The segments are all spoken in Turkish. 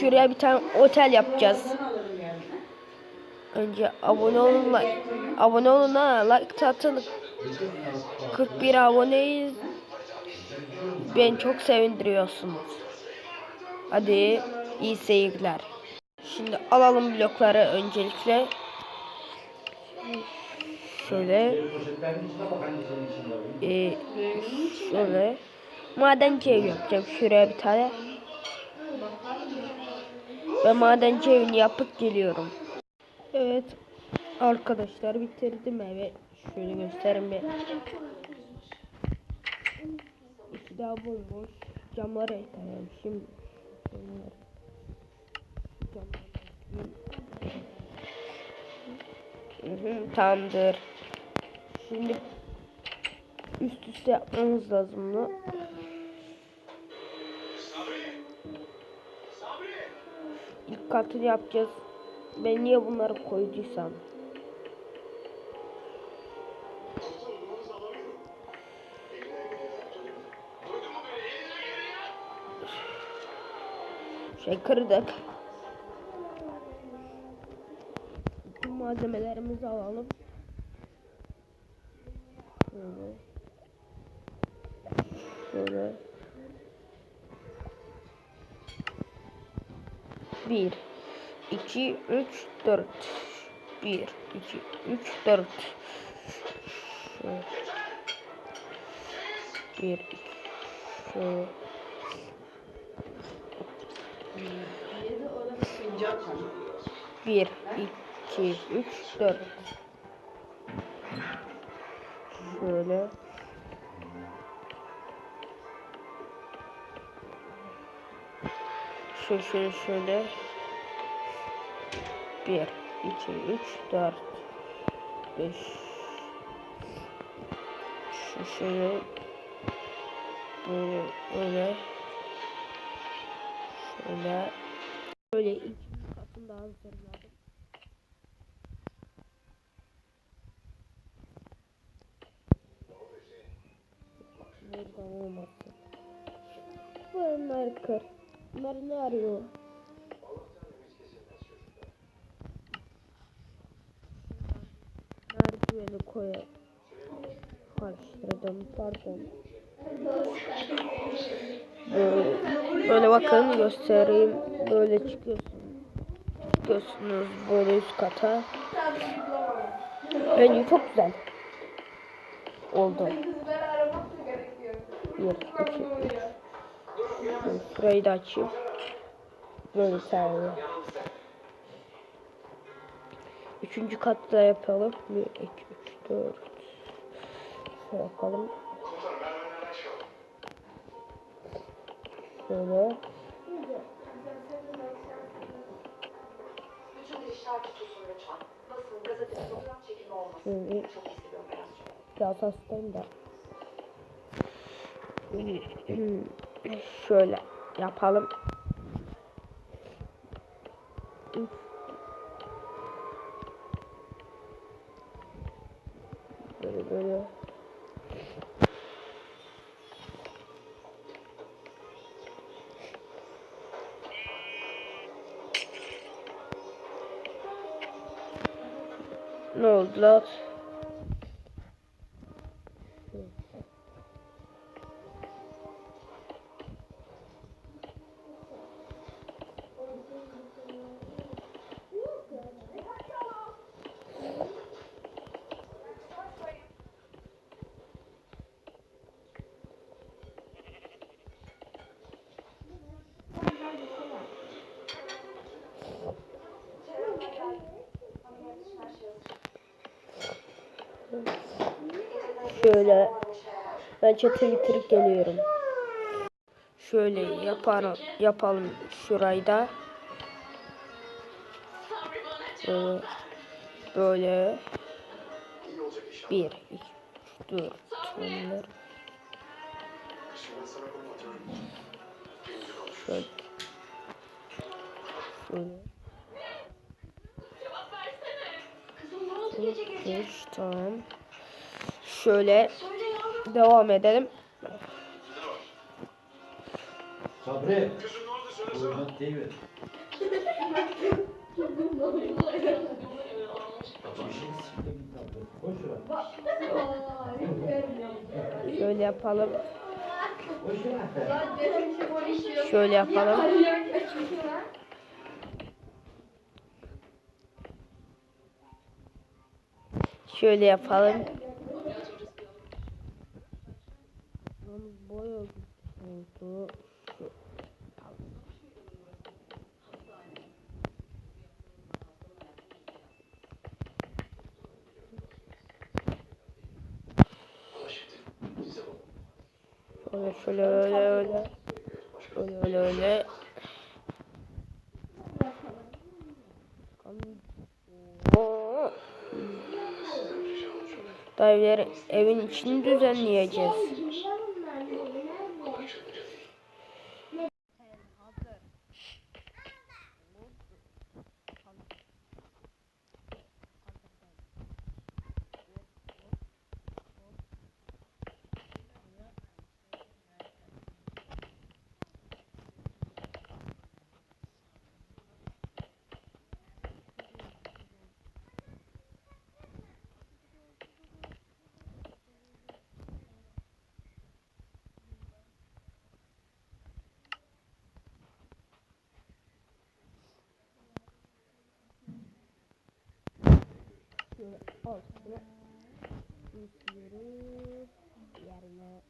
şuraya bir tane otel yapacağız. Önce abone olun like. Abone olun ha like atın. 41 aboneyiz. Beni çok sevindiriyorsunuz. Hadi iyi seyirler. Şimdi alalım blokları öncelikle. Şöyle. Ee, şöyle. Madenci ev yapacağım. Şuraya bir tane. Ve madenci evini yapıp geliyorum. Evet. Arkadaşlar bitirdim evi. Şöyle göstereyim bir. İki daha bomboş. Camları ekleyelim. Şimdi. Camları Tamamdır. Şimdi üst üste yapmamız lazım bunu. Katını yapacağız. Ben niye bunları koyduysam. Şey kırdık. Bütün malzemelerimizi alalım. Şöyle. Şöyle. Bir, iki, üç, dört. Bir, iki, üç, dört. Şöyle. Bir, iki, şöyle. Bir, iki, üç, dört. Şöyle. Şöyle şöyle şöyle. Bir, iki, üç, dört, beş. Şu şöyle. Böyle, böyle. Şöyle. Böyle ilk katını daha hazırladım. Buradan olmasın. Bunlar kır. Bunlar ne arıyor? Merdiveni koya karıştırdım pardon. Böyle, böyle bakın göstereyim. Böyle çıkıyorsun. Çıkıyorsunuz böyle üst kata. Bence çok güzel oldu. 1, Tamam burayı da açayım. Böyle saniye. Üçüncü katta yapalım. Bir, iki, üç, dört. Şöyle yapalım. Şöyle. Şimdi biraz hastayım da. Şöyle yapalım. Böyle böyle. Ne oldu lan? Şöyle ben çatı bitirip geliyorum. Şöyle yapalım, yapalım şurayı da. Böyle, böyle. Bir, iki, üç, dört. Bunlar. Şöyle. Şöyle. Üç, beş, tamam. Şöyle devam edelim. Sabri. Şöyle yapalım. Şöyle yapalım. Şöyle yapalım. Yalnız boya oldu. Şu- Şöyle şöyle öyle öyle. Öyle öyle öyle. Dayıları evin içini düzenleyeceğiz. Şöyle altına üstleri yerine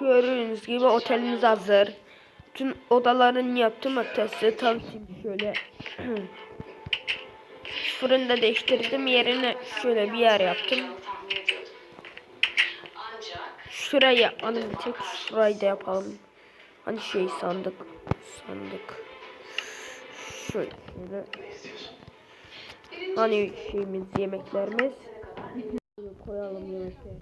Gördüğünüz gibi otelimiz hazır. Tüm odaların yaptım ötesi tabii ki şöyle fırında değiştirdim yerine şöyle bir yer yaptım. Şurayı yapmadım bir tek şurayı da yapalım. Hani şey sandık sandık. Şöyle. şöyle. Hani şeyimiz yemeklerimiz. Koyalım yemekleri.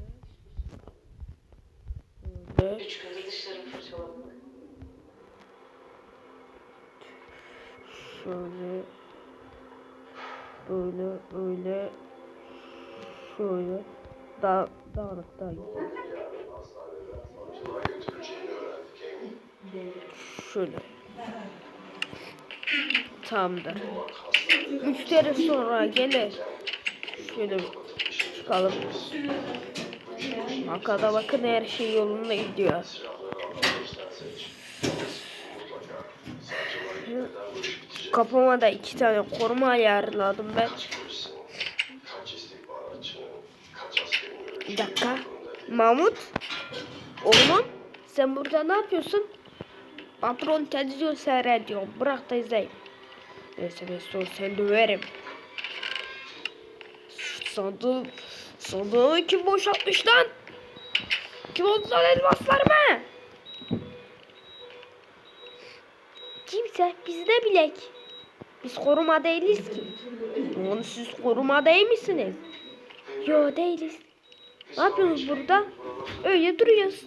Şöyle. Böyle öyle. Şöyle. Daha dağınık daha güzel. Şöyle. Tamamdır. Müşteri sonra gelir. Şöyle çıkalım. Arkada bakın her şey yolunda gidiyor. Kapıma da iki tane koruma ayarladım ben. Bir dakika. Mahmut. Oğlum sen burada ne yapıyorsun? Patron televizyon seyrediyor. Bırak da izleyeyim. Neyse ben sonra seni döverim. Sandığı, sandığı kim boşaltmış lan? Kim oldu lan elmaslarımı? Kimse biz de bilek. Biz koruma değiliz ki. Onu siz koruma değil misiniz? Yo değiliz. Ne yapıyorsunuz burada? Öyle duruyoruz.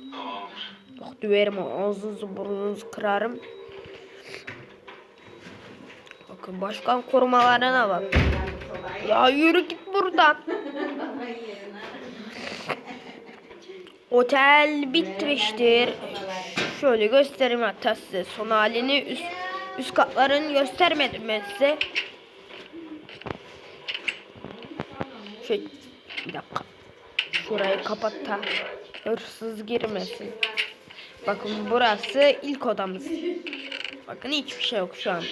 Döverim ağzınızı burnunuzu kırarım. Bakın başkan korumalarına bak. Ya yürü git buradan. Otel bitmiştir. Şöyle göstereyim hatta size son halini üst, üst katların göstermedim ben size. Şöyle bir dakika. Şurayı kapat da hırsız girmesin. Bakın burası ilk odamız. Bakın hiçbir şey yok şu an.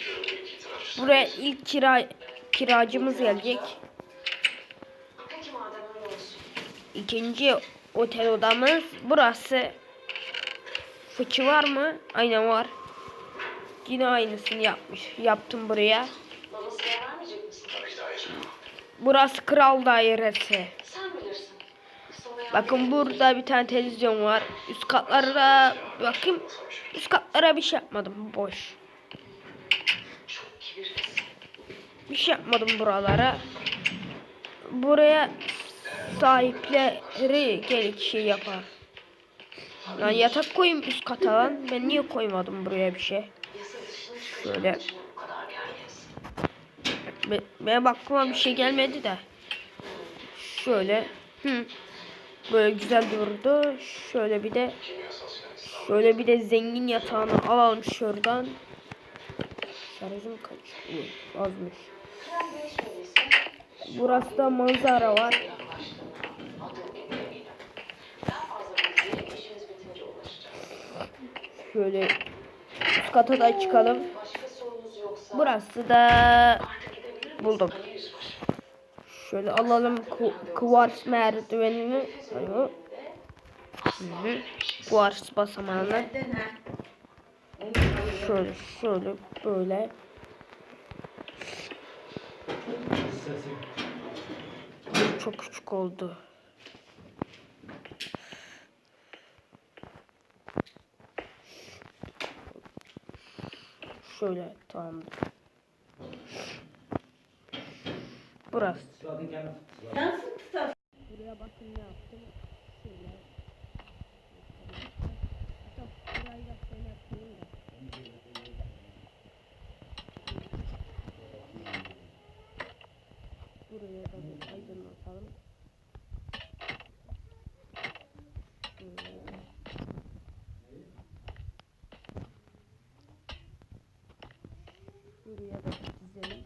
Buraya ilk kira kiracımız gelecek. İkinci otel odamız burası. Fıçı var mı? Aynen var. Yine aynısını yapmış. Yaptım buraya. Burası kral dairesi. Bakın burada bir tane televizyon var. Üst katlara bakayım. Üst katlara bir şey yapmadım. Boş. Bir şey yapmadım buralara. Buraya sahipleri gelip şey yapar. Lan yatak koyayım üst kata lan. Ben niye koymadım buraya bir şey? Gerginsin. Be- benim aklıma bir şey gelmedi de. Şöyle. Hı. Böyle güzel durdu. Şöyle bir de şöyle bir de zengin yatağını alalım şuradan. Şarjım kaç? Azmış. Burası da manzara var. Şöyle üst kata da çıkalım. Burası da buldum. Şöyle alalım ku- kuvars merdivenini. Kuvars basamağını. Şöyle şöyle böyle. Çok küçük oldu. Şöyle tamamdır. Burası. Sıradın kendin. Buraya bakın ne yaptım. Şöyle. Hatta burayı da şöyle yapayım da. Buraya da bir aydınlatalım. Şöyle. Buraya da bir dizelim.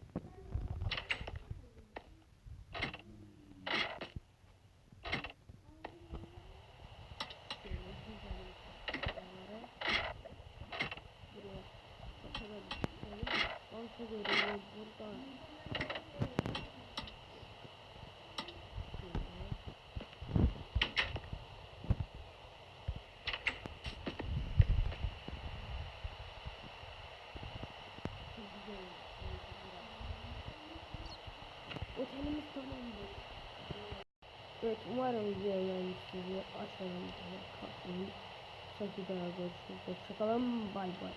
Şöyle dizelim bunları. Buraya bakalım. Altı görüyoruz burada. Şöyle. Çok güzel olmuş burası. Otelimiz tamamdır. Evet umarım video beğenmişsinizdir. Aşağıdan bir tane kalkmayı. Sonraki daha görüşürüz. Hoşçakalın. Bay bay.